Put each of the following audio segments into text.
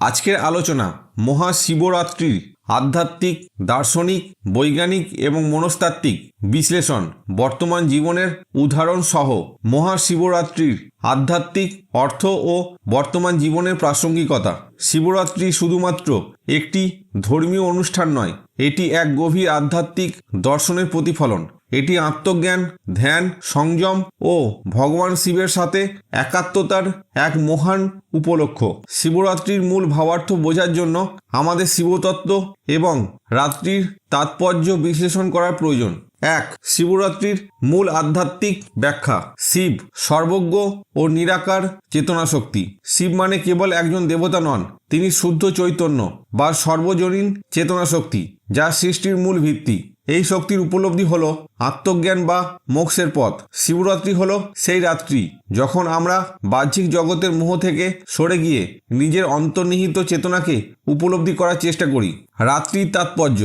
আজকের আলোচনা মহাশিবরাত্রির আধ্যাত্মিক, দার্শনিক, বৈজ্ঞানিক এবং মনস্তাত্ত্বিক বিশ্লেষণ। বর্তমান জীবনের উদাহরণ সহ মহাশিবরাত্রির আধ্যাত্মিক অর্থ ও বর্তমান জীবনের প্রাসঙ্গিকতা। শিবরাত্রি শুধুমাত্র একটি ধর্মীয় অনুষ্ঠান নয় এটি এক গভীর আধ্যাত্মিক দর্শনের প্রতিফলন। এটি আত্মজ্ঞান, ধ্যান, সংযম ও ভগবান শিবের সাথে একাত্মতার এক মহান উপলক্ষ। শিবরাত্রির মূল ভাবার্থ বোঝার জন্য আমাদের শিবতত্ত্ব এবং রাত্রির তাৎপর্য বিশ্লেষণ করার প্রয়োজন। এক, শিবরাত্রির মূল আধ্যাত্মিক ব্যাখ্যা। শিব সর্বজ্ঞ ও নিরাকার চেতনা শক্তি শিব মানে কেবল একজন দেবতা নন, তিনি শুদ্ধ চৈতন্য বা সর্বজনীন চেতনা শক্তি যা সৃষ্টির মূল ভিত্তি। এই শক্তির উপলব্ধি হল আত্মজ্ঞান বা মোক্ষের পথ। শিবরাত্রি হল সেই রাত্রি যখন আমরা বাহ্যিক জগতের মোহ থেকে সরে গিয়ে নিজের অন্তর্নিহিত চেতনাকে উপলব্ধি করার চেষ্টা করি। রাত্রির তাৎপর্য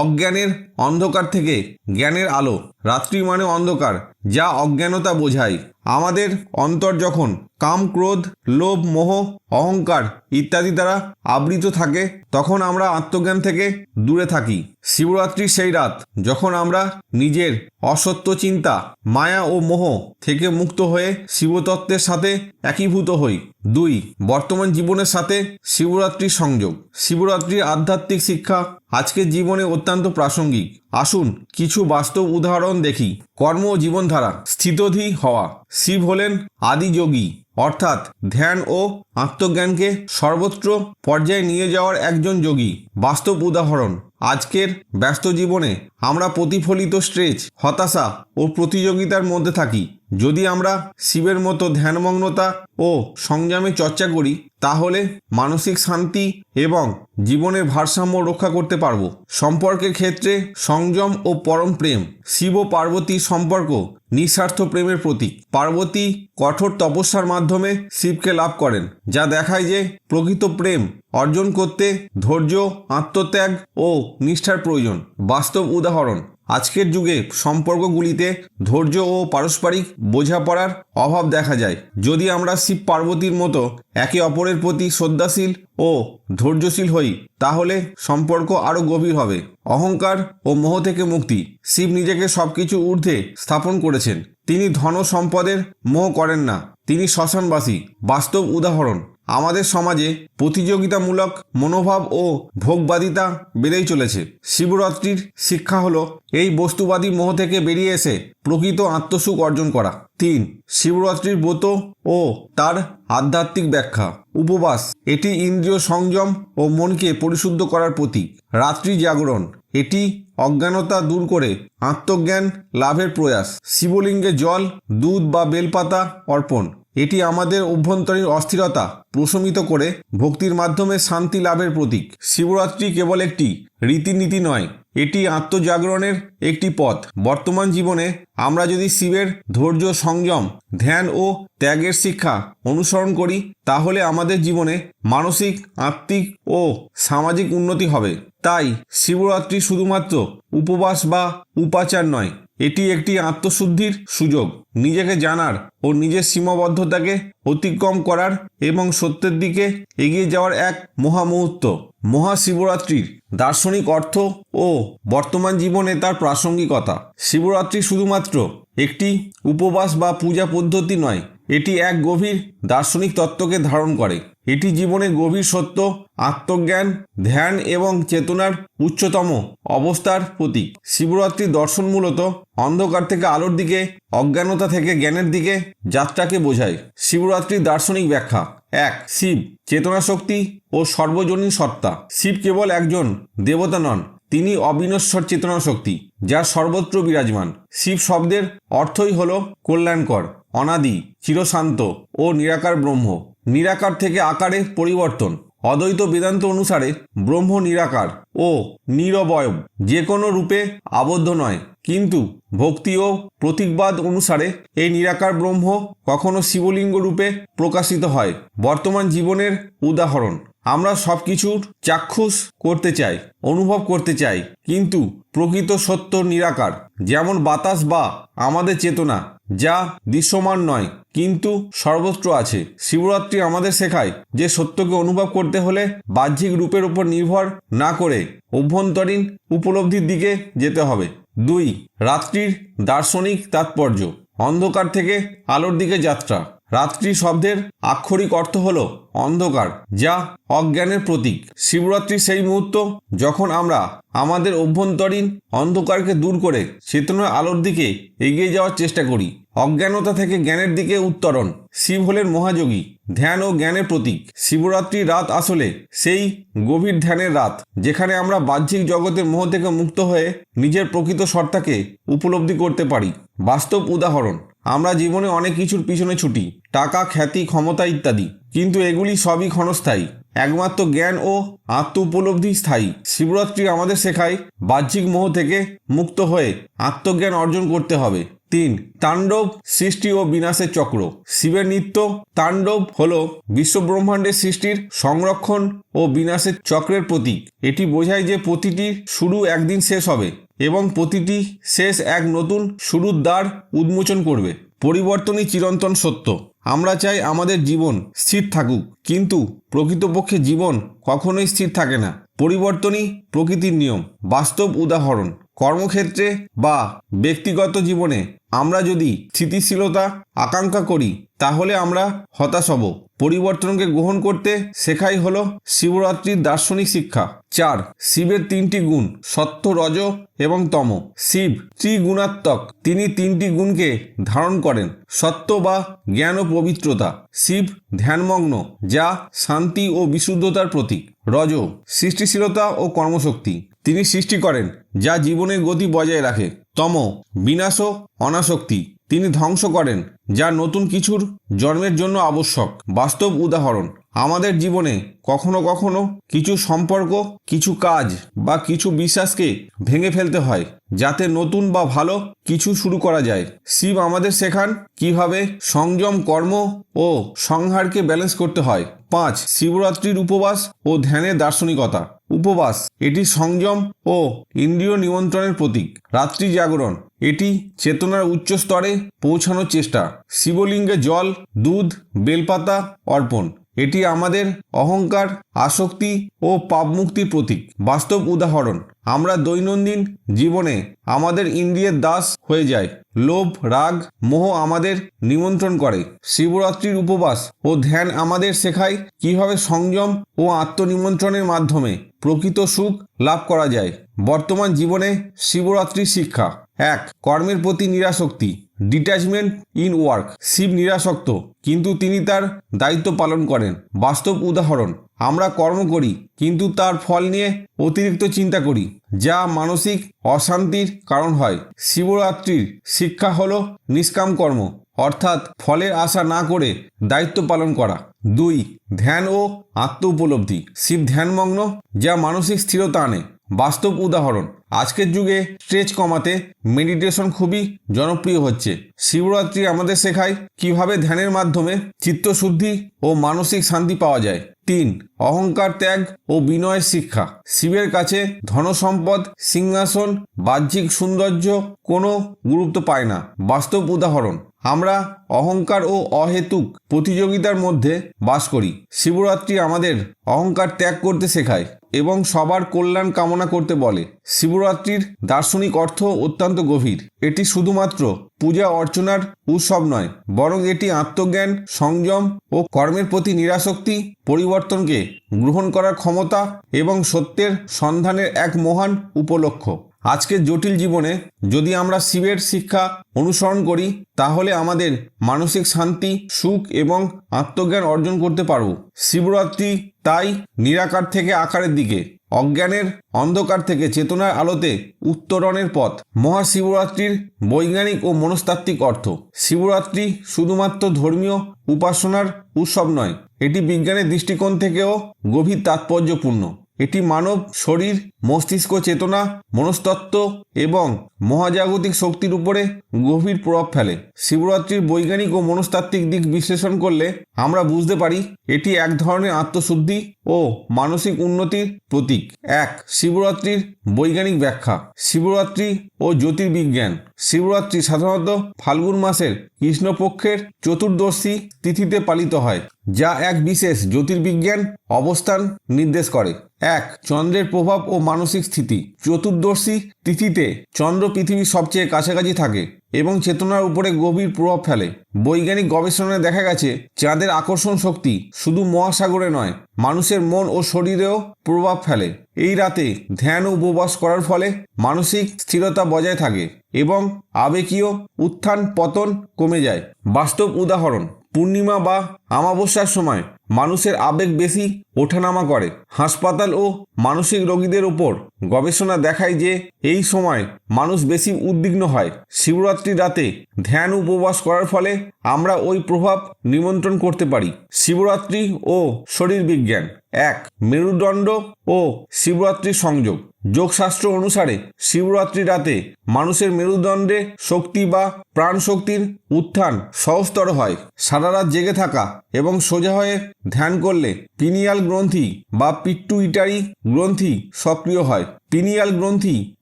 অজ্ঞানের অন্ধকার থেকে জ্ঞানের আলো রাত্রি মানে অন্ধকার যা অজ্ঞানতা বোঝায়। আমাদের অন্তর যখন কাম, ক্রোধ, লোভ, মোহ, অহংকার ইত্যাদি দ্বারা আবৃত থাকে, তখন আমরা আত্মজ্ঞান থেকে দূরে থাকি। শিবরাত্রির সেই রাত যখন আমরা নিজের অসত্য চিন্তা, মায়া ও মোহ থেকে মুক্ত হয়ে শিবতত্ত্বের সাথে একীভূত হই। দুই, বর্তমান জীবনের সাথে শিবরাত্রির সংযোগ। শিবরাত্রির আধ্যাত্মিক শিক্ষা আজকের জীবনে অত্যন্ত প্রাসঙ্গিক। আসুন কিছু বাস্তব উদাহরণ দেখি। কর্ম জীবনধারা স্থিতধী হওয়া। শিব হলেন আদি যোগী অর্থাৎ ধ্যান ও আত্মজ্ঞানকে সর্বত্র পর্যায়ে নিয়ে যাওয়ার একজন যোগী। বাস্তব উদাহরণ, আজকের ব্যস্ত জীবনে আমরা প্রতিফলিত স্ট্রেচ, হতাশা ও প্রতিযোগিতার মধ্যে থাকি। যদি আমরা শিবের মতো ধ্যানমগ্নতা ও সংযমে চর্চা করি, তাহলে মানসিক শান্তি এবং জীবনের ভারসাম্য রক্ষা করতে পারব। সম্পর্কের ক্ষেত্রে সংযম ও পরম প্রেম, শিব পার্বতীর সম্পর্ক নিঃস্বার্থ প্রেমের প্রতীক। পার্বতী কঠোর তপস্যার মাধ্যমে শিবকে লাভ করেন, যা দেখায় যে প্রকৃত প্রেম অর্জন করতে ধৈর্য, আত্মত্যাগ ও নিষ্ঠার প্রয়োজন। বাস্তব উদাহরণ আজকের যুগে সম্পর্কগুলিতে ধৈর্য ও পারস্পরিক বোঝাপড়ার অভাব দেখা যায়। যদি আমরা শিব পার্বতীর মতো একে অপরের প্রতি শ্রদ্ধাশীল ও ধৈর্যশীল হই, তাহলে সম্পর্ক আরও গভীর হবে। অহংকার ও মোহ থেকে মুক্তি। শিব নিজেকে সবকিছু ঊর্ধ্বে স্থাপন করেছেন। তিনি ধন সম্পদের মোহ করেন না। তিনি শ্মশানবাসী। বাস্তব উদাহরণ। আমাদের সমাজে প্রতিযোগিতামূলক মনোভাব ও ভোগবাদিতা বেড়েই চলেছে। শিবরাত্রির শিক্ষা হলো এই বস্তুবাদী মোহ থেকে বেরিয়ে এসে প্রকৃত আত্মসুখ অর্জন করা। তিন, শিবরাত্রির ব্রত ও তার আধ্যাত্মিক ব্যাখ্যা। উপবাস, এটি ইন্দ্রিয় সংযম ও মনকে পরিশুদ্ধ করার প্রতীক। রাত্রি জাগরণ, এটি অজ্ঞানতা দূর করে আত্মজ্ঞান লাভের প্রয়াস। শিবলিঙ্গে জল, দুধ বা বেলপাতা অর্পণ। এটি আমাদের অভ্যন্তরীণ অস্থিরতা প্রশমিত করে ভক্তির মাধ্যমে শান্তি লাভের প্রতীক। শিবরাত্রি কেবল একটি রীতিনীতি নয়, এটি আত্মজাগরণের একটি পথ। বর্তমান জীবনে আমরা যদি শিবের ধৈর্য, সংযম, ধ্যান ও ত্যাগের শিক্ষা অনুসরণ করি, তাহলে আমাদের জীবনে মানসিক, আত্মিক ও সামাজিক উন্নতি হবে। তাই শিবরাত্রি শুধুমাত্র উপবাস বা উপাচার নয় এটি একটি আত্মশুদ্ধির সুযোগ। নিজেকে জানার ও নিজের সীমাবদ্ধতাকে অতিক্রম করার এবং সত্যের দিকে এগিয়ে যাওয়ার এক মহামুহূর্ত মহাশিবরাত্রির দার্শনিক অর্থ ও বর্তমান জীবনে তার প্রাসঙ্গিকতা। শিবরাত্রি শুধুমাত্র একটি উপবাস বা পূজা পদ্ধতি নয় এটি এক গভীর দার্শনিক তত্ত্বকে ধারণ করে। এটি জীবনের গভীর সত্য, আত্মজ্ঞান, ধ্যান এবং চেতনার উচ্চতম অবস্থার প্রতীক। শিবরাত্রি দর্শন মূলত অন্ধকার থেকে আলোর দিকে, অজ্ঞানতা থেকে জ্ঞানের দিকে যাত্রাকে বোঝায়। শিবরাত্রির দার্শনিক ব্যাখ্যা। এক, শিব চেতনা শক্তি ও সর্বজনীন সত্তা। শিব কেবল একজন, দেবতা নন। তিনি অবিনশ্বর চেতনা শক্তি যা সর্বত্র বিরাজমান। শিব শব্দের অর্থই হল কল্যাণকর, অনাদি, চিরশান্ত ও নিরাকার ব্রহ্ম। নিরাকার থেকে আকারে পরিবর্তন। অদ্বৈত বেদান্ত অনুসারে ব্রহ্ম নিরাকার ও নিরবয়ব যে কোনো রূপে আবদ্ধ নয়। কিন্তু ভক্তি ও প্রতীকবাদ অনুসারে এই নিরাকার ব্রহ্ম কখনো শিবলিঙ্গ রূপে প্রকাশিত হয়। বর্তমান জীবনের উদাহরণ, আমরা সব কিছুর চাক্ষুষ করতে চাই, অনুভব করতে চাই, কিন্তু প্রকৃত সত্য নিরাকার, যেমন বাতাস বা আমাদের চেতনা যা দৃশ্যমান নয়, কিন্তু সর্বত্র আছে। শিবরাত্রি আমাদের শেখায় যে সত্যকে অনুভব করতে হলে বাহ্যিক রূপের উপর নির্ভর না করে অভ্যন্তরীণ উপলব্ধির দিকে যেতে হবে। দুই, রাত্রির দার্শনিক তাৎপর্য, অন্ধকার থেকে আলোর দিকে যাত্রা। রাত্রি শব্দের আক্ষরিক অর্থ হল অন্ধকার, যা অজ্ঞানের প্রতীক। শিবরাত্রি সেই মুহূর্ত যখন আমরা আমাদের অভ্যন্তরীণ অন্ধকারকে দূর করে চেতনার আলোর দিকে এগিয়ে যাওয়ার চেষ্টা করি। অজ্ঞানতা থেকে জ্ঞানের দিকে উত্তরণ। শিব হলেন মহাযোগী, ধ্যান ও জ্ঞানের প্রতীক। শিবরাত্রি রাত আসলে সেই গভীর ধ্যানের রাত, যেখানে আমরা বাহ্যিক জগতের মোহ থেকে মুক্ত হয়ে নিজের প্রকৃত সত্তাকে উপলব্ধি করতে পারি। বাস্তব উদাহরণ আমরা জীবনে অনেক কিছুর পিছনে ছুটি, টাকা, খ্যাতি, ক্ষমতা ইত্যাদি। কিন্তু এগুলি সবই ক্ষণস্থায়ী। একমাত্র জ্ঞান ও আত্ম উপলব্ধি স্থায়ী। শিবরাত্রি আমাদের শেখায় বাহ্যিক মোহ থেকে মুক্ত হয়ে আত্মজ্ঞান অর্জন করতে হবে। তিন, তাণ্ডব, সৃষ্টি ও বিনাশের চক্র। শিবের নিত্য তাণ্ডব হল বিশ্বব্রহ্মাণ্ডের সৃষ্টির সংরক্ষণ ও বিনাশের চক্রের প্রতীক। এটি বোঝায় যে প্রতিটি শুরু একদিন শেষ হবে। এবং প্রতিটি শেষ এক নতুন শুরুর দ্বার উন্মোচন করবে। পরিবর্তনই চিরন্তন সত্য। আমরা চাই আমাদের জীবন স্থির থাকুক, কিন্তু প্রকৃতপক্ষে জীবন কখনোই স্থির থাকে না। পরিবর্তনই প্রকৃতির নিয়ম, বাস্তব উদাহরণ। কর্মক্ষেত্রে বা ব্যক্তিগত জীবনে আমরা যদি স্থিতিশীলতা আকাঙ্ক্ষা করি, তাহলে আমরা হতাশ হব। পরিবর্তনকে গ্রহণ করতে শেখাই হলো শিবরাত্রির দার্শনিক শিক্ষা। চার, শিবের তিনটি গুণ, সত্য, রজ এবং তম। শিব ত্রিগুণাত্মক, তিনি তিনটি গুণকে ধারণ করেন, সত্য বা জ্ঞান ও পবিত্রতা। শিব ধ্যানমগ্ন, যা শান্তি ও বিশুদ্ধতার প্রতীক। রজ, সৃষ্টিশীলতা ও কর্মশক্তি। তিনি সৃষ্টি করেন, যা জীবনের গতি বজায় রাখে। তম, বিনাশ অনাসক্তি। তিনি ধ্বংস করেন, যা নতুন কিছুর জন্মের জন্য আবশ্যক। বাস্তব উদাহরণ, আমাদের জীবনে কখনো কখনো কিছু সম্পর্ক, কিছু কাজ বা কিছু বিশ্বাসকে ভেঙে ফেলতে হয়, যাতে নতুন বা ভালো কিছু শুরু করা যায়। শিব আমাদের শেখান কীভাবে সংযম, কর্ম ও সংহারকে ব্যালেন্স করতে হয়। পাঁচ, শিবরাত্রির উপবাস ও ধ্যানের দার্শনিকতা। উপবাস। এটি সংযম ও ইন্দ্রিয় নিমন্ত্রণের প্রতীক। রাত্রি জাগরণ। এটি চেতনার উচ্চ স্তরে পৌঁছানোর চেষ্টা। শিবলিঙ্গে জল, দুধ, বেলপাতা অর্পণ। এটি আমাদের অহংকার, আসক্তি ও পাপমুক্তির প্রতীক। বাস্তব উদাহরণ, আমরা দৈনন্দিন জীবনে আমাদের ইন্দ্রিয়ের দাস হয়ে যায় লোভ, রাগ, মোহ আমাদের নিমন্ত্রণ করে। শিবরাত্রির উপবাস ও ধ্যান আমাদের শেখায় কীভাবে সংযম ও আত্মনিমন্ত্রণের মাধ্যমে প্রকৃত সুখ লাভ করা যায়। বর্তমান জীবনে শিবরাত্রির শিক্ষা। এক, কর্মের প্রতি নিরাসক্তি। ডিট্যাচমেন্ট ইন ওয়ার্ক শিব নিরাসক্ত, কিন্তু তিনি তার দায়িত্ব পালন করেন। বাস্তব উদাহরণ, আমরা কর্ম করি, কিন্তু তার ফল নিয়ে অতিরিক্ত চিন্তা করি, যা মানসিক অশান্তির কারণ হয়। শিবরাত্রির শিক্ষা হলো নিষ্কাম কর্ম, অর্থাৎ ফলের আশা না করে দায়িত্ব পালন করা। দুই, ধ্যান ও আত্ম উপলব্ধি শিব ধ্যানমগ্ন, যা মানসিক স্থিরতা আনে। বাস্তব উদাহরণ। আজকের যুগে স্ট্রেচ কমাতে মেডিটেশন খুবই জনপ্রিয় হচ্ছে। শিবরাত্রি আমাদের শেখায় কীভাবে ধ্যানের মাধ্যমে চিত্তশুদ্ধি ও মানসিক শান্তি পাওয়া যায়। তিন, অহংকার ত্যাগ ও বিনয়ের শিক্ষা। শিবের কাছে ধনসম্পদ, সিংহাসন, বাহ্যিক সৌন্দর্য কোনো গুরুত্ব পায় না। বাস্তব উদাহরণ, আমরা অহংকার ও অহেতুক প্রতিযোগিতার মধ্যে বাস করি। শিবরাত্রি আমাদের অহংকার ত্যাগ করতে শেখায়। এবং সবার কল্যাণ কামনা করতে বলে। শিবরাত্রির দার্শনিক অর্থ অত্যন্ত গভীর। এটি শুধুমাত্র পূজা অর্চনার উৎসব নয়, বরং এটি আত্মজ্ঞান, সংযম ও কর্মের প্রতি নিরাসক্তি, পরিবর্তনকে গ্রহণ করার ক্ষমতা এবং সত্যের সন্ধানের এক মহান উপলক্ষ। আজকের জটিল জীবনে যদি আমরা শিবের শিক্ষা অনুসরণ করি, তাহলে আমাদের মানসিক শান্তি, সুখ এবং আত্মজ্ঞান অর্জন করতে পারব। শিবরাত্রি তাই নিরাকার থেকে আকারের দিকে, অজ্ঞানের অন্ধকার থেকে চেতনার আলোতে উত্তরণের পথ। মহাশিবরাত্রির বৈজ্ঞানিক ও মনস্তাত্ত্বিক অর্থ। শিবরাত্রি শুধুমাত্র ধর্মীয় উপাসনার উৎসব নয়, এটি বিজ্ঞানের দৃষ্টিকোণ থেকেও গভীর তাৎপর্যপূর্ণ। এটি মানব শরীর মস্তিষ্ক চেতনা মনস্তত্ত্ব এবং মহাজাগতিক শক্তির উপরে গভীর প্রভাব ফেলে। শিবরাত্রির বৈজ্ঞানিক ও মনস্তাত্ত্বিক দিক বিশ্লেষণ করলে আমরা বুঝতে পারি, এটি এক ধরনের আত্মশুদ্ধি ও মানসিক উন্নতির প্রতীক। এক, শিবরাত্রির বৈজ্ঞানিক ব্যাখ্যা। শিবরাত্রি ও জ্যোতির্বিজ্ঞান। শিবরাত্রি সাধারণত ফাল্গুন মাসের কৃষ্ণপক্ষের চতুর্দশী তিথিতে পালিত হয়, যা এক বিশেষ জ্যোতির্বিজ্ঞান অবস্থান নির্দেশ করে। এক, চন্দ্রের প্রভাব ও মানসিক স্থিতি। চতুর্দশী তিথিতে চন্দ্র পৃথিবীর সবচেয়ে কাছাকাছি থাকে এবং চেতনার উপরে গভীর প্রভাব ফেলে। বৈজ্ঞানিক গবেষণায় দেখা গেছে, চাঁদের আকর্ষণ শক্তি শুধু মহাসাগরে নয়, মানুষের মন ও শরীরেও প্রভাব ফেলে। এই রাতে ধ্যান ও উপবাস করার ফলে মানসিক স্থিরতা বজায় থাকে এবং আবেগীয় উত্থান পতন কমে যায়। বাস্তব উদাহরণ, পূর্ণিমা বা আমাবস্যার সময় মানুষের আবেগ বেশি ওঠানামা করে। হাসপাতাল ও মানসিক রোগীদের ওপর গবেষণা দেখায় যে এই সময় মানুষ বেশি উদ্বিগ্ন হয়। শিবরাত্রি রাতে ধ্যান উপবাস করার ফলে আমরা ওই প্রভাব নিমন্ত্রণ করতে পারি। শিবরাত্রি ও শরীর বিজ্ঞান। এক, মেরুদণ্ড ও শিবরাত্রির সংযোগ। যোগশাস্ত্র অনুসারে শিবরাত্রি রাতে মানুষের মেরুদণ্ডে শক্তি বা প্রাণ শক্তির উত্থান সহস্তর হয়। সারা রাত জেগে থাকা এবং সোজা হয়ে ধ্যান করলে পিনিয়াল গ্রন্থি বা পিট্টুইটারি গ্রন্থি সক্রিয় হয়। পিনিয়াল গ্রন্থি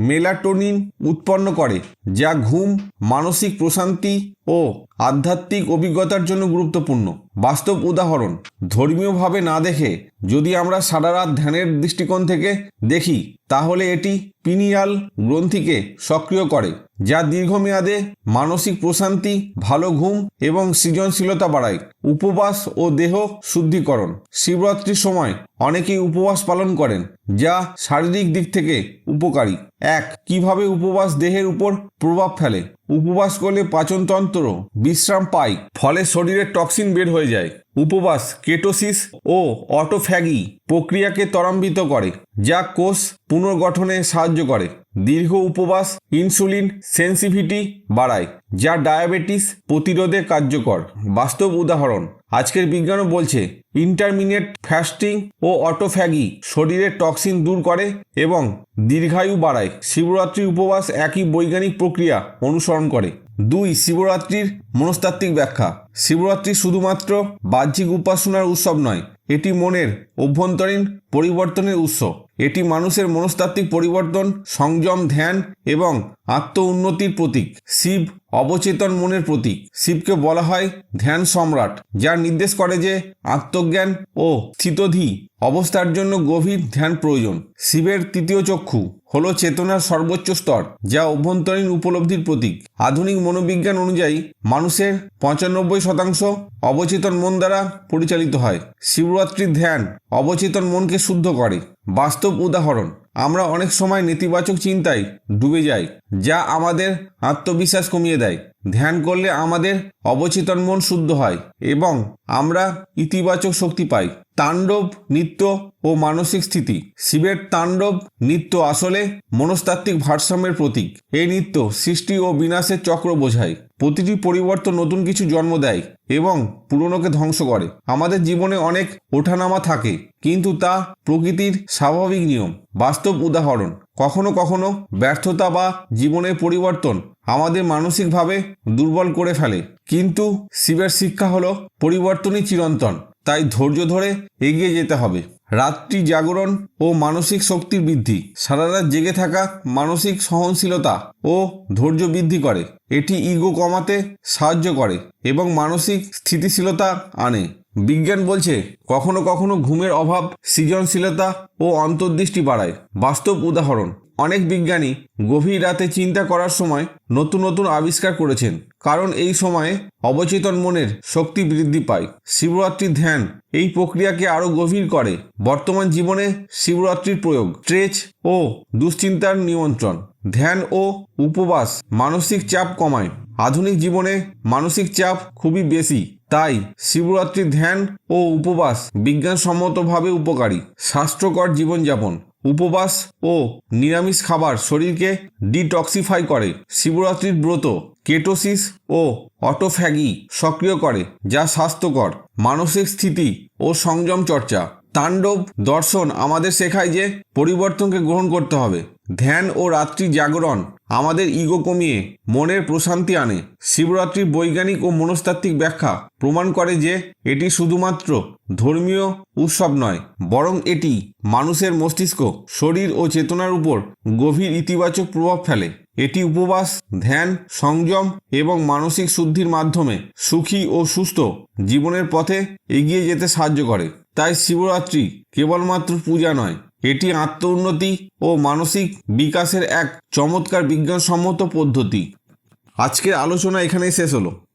মেলাটোনিন উৎপন্ন করে যা ঘুম মানসিক প্রশান্তি ও, আধ্যাত্মিক অভিজ্ঞতার জন্য গুরুত্বপূর্ণ। বাস্তব উদাহরণ, ধর্মীয়ভাবে না দেখে যদি আমরা সারা রাত ধ্যানের দৃষ্টিকোণ থেকে দেখি, তাহলে এটি পিনিয়াল গ্রন্থিকে সক্রিয় করে, যা দীর্ঘমেয়াদে মানসিক প্রশান্তি, ভালো ঘুম এবং সৃজনশীলতা বাড়ায়। উপবাস ও দেহ শুদ্ধিকরণ, শিবরাত্রির সময় অনেকেই উপবাস পালন করেন, যা শারীরিক দিক থেকে উপকারী। এক, কীভাবে উপবাস দেহের উপর প্রভাব ফেলে? উপবাস করলে পাচনতন্ত্র বিশ্রাম পায় ফলে শরীরের টক্সিন বের হয়ে যায়। উপবাস, কেটোসিস ও অটোফ্যাগি প্রক্রিয়াকে ত্বরান্বিত করে, যা কোষ পুনর্গঠনে সাহায্য করে। দীর্ঘ উপবাস ইনসুলিন সেন্সিভিটি বাড়ায়, যা ডায়াবেটিস প্রতিরোধে কার্যকর। বাস্তব উদাহরণ, আজকের বিজ্ঞানও বলছে ইন্টারমিনেট ফ্যাস্টিং ও অটোফ্যাগি শরীরের টক্সিন দূর করে এবং দীর্ঘায়ু বাড়ায়। শিবরাত্রি উপবাস একই বৈজ্ঞানিক প্রক্রিয়া অনুসরণ করে। দুই শিবরাত্রির মনস্তাত্ত্বিক ব্যাখ্যা। শিবরাত্রি শুধুমাত্র বাহ্যিক উপাসনার উৎসব নয় এটি মনের অভ্যন্তরীণ পরিবর্তনের উৎস। এটি মানুষের মনস্তাত্ত্বিক পরিবর্তন, সংযম, ধ্যান এবং আত্ম উন্নতির প্রতীক, শিব অবচেতন মনের প্রতীক। শিবকে বলা হয় ধ্যান সম্রাট যা নির্দেশ করে যে আত্মজ্ঞান ও স্থিতধি অবস্থার জন্য গভীর ধ্যান প্রয়োজন। শিবের তৃতীয় চক্ষু হল চেতনার সর্বোচ্চ স্তর, যা অভ্যন্তরীণ উপলব্ধির প্রতীক। আধুনিক মনোবিজ্ঞান অনুযায়ী মানুষের পঁচানব্বই শতাংশ অবচেতন মন দ্বারা পরিচালিত হয়। শিবরাত্রির ধ্যান, অবচেতন মনকে শুদ্ধ করে। বাস্তব উদাহরণ। আমরা অনেক সময় নেতিবাচক চিন্তায় ডুবে যাই, যা আমাদের আত্মবিশ্বাস কমিয়ে দেয়। ধ্যান করলে আমাদের অবচেতন মন শুদ্ধ হয় এবং আমরা ইতিবাচক শক্তি পাই। তাণ্ডব, নৃত্য ও মানসিক স্থিতি। শিবের তাণ্ডব, নৃত্য আসলে মনস্তাত্ত্বিক ভারসাম্যের প্রতীক। এই নৃত্য সৃষ্টি ও বিনাশের চক্র বোঝায়। প্রতিটি পরিবর্তন নতুন কিছু জন্ম দেয় এবং পুরনোকে ধ্বংস করে। আমাদের জীবনে অনেক ওঠানামা থাকে, কিন্তু তা প্রকৃতির স্বাভাবিক নিয়ম। বাস্তব উদাহরণ, কখনো কখনো ব্যর্থতা বা জীবনের পরিবর্তন আমাদের মানসিকভাবে দুর্বল করে ফেলে। কিন্তু শিবের শিক্ষা হলো পরিবর্তনই চিরন্তন, তাই ধৈর্য ধরে এগিয়ে যেতে হবে। রাত্রি জাগরণ ও মানসিক শক্তির বৃদ্ধি সারা রাত জেগে থাকা মানসিক সহনশীলতা ও ধৈর্য বৃদ্ধি করে। এটি ইগো কমাতে সাহায্য করে এবং মানসিক স্থিতিশীলতা আনে। বিজ্ঞান বলছে, কখনো কখনো ঘুমের অভাব, সৃজনশীলতা ও অন্তর্দৃষ্টি বাড়ায়। বাস্তব উদাহরণ, অনেক বিজ্ঞানী গভীর রাতে চিন্তা করার সময় নতুন নতুন আবিষ্কার করেছেন, কারণ এই সময়ে অবচেতন মনের শক্তি বৃদ্ধি পায়। শিবরাত্রির ধ্যান, এই প্রক্রিয়াকে আরও গভীর করে। বর্তমান জীবনে শিবরাত্রির প্রয়োগ, স্ট্রেচ ও দুশ্চিন্তার নিয়ন্ত্রণ। ধ্যান ও উপবাস মানসিক চাপ কমায়। আধুনিক জীবনে মানসিক চাপ খুবই বেশি। তাই শিবরাত্রি ধ্যান ও উপবাস বিজ্ঞানসম্মতভাবে উপকারী। স্বাস্থ্যকর জীবনযাপন, উপবাস ও নিরামিষ খাবার শরীরকে ডিটক্সিফাই করে। শিবরাত্রির ব্রত কেটোসিস ও অটোফ্যাগি সক্রিয় করে, যা স্বাস্থ্যকর, মানসিক স্থিতি ও সংযম চর্চা। তাণ্ডব, দর্শন আমাদের শেখায় যে পরিবর্তনকে গ্রহণ করতে হবে। ধ্যান ও রাত্রি জাগরণ আমাদের ইগো কমিয়ে, মনের প্রশান্তি আনে। শিবরাত্রির বৈজ্ঞানিক ও মনস্তাত্ত্বিক ব্যাখ্যা প্রমাণ করে যে এটি শুধুমাত্র ধর্মীয় উৎসব নয়, বরং এটি মানুষের মস্তিষ্ক, শরীর ও চেতনার উপর গভীর ইতিবাচক প্রভাব ফেলে। এটি উপবাস, ধ্যান, সংযম এবং মানসিক শুদ্ধির মাধ্যমে সুখী ও সুস্থ জীবনের পথে এগিয়ে যেতে সাহায্য করে। তাই শিবরাত্রি কেবলমাত্র পূজা নয়, এটি আত্ম উন্নতি ও মানসিক বিকাশের এক চমৎকার বিজ্ঞানসম্মত পদ্ধতি। আজকের আলোচনা এখানেই শেষ হলো।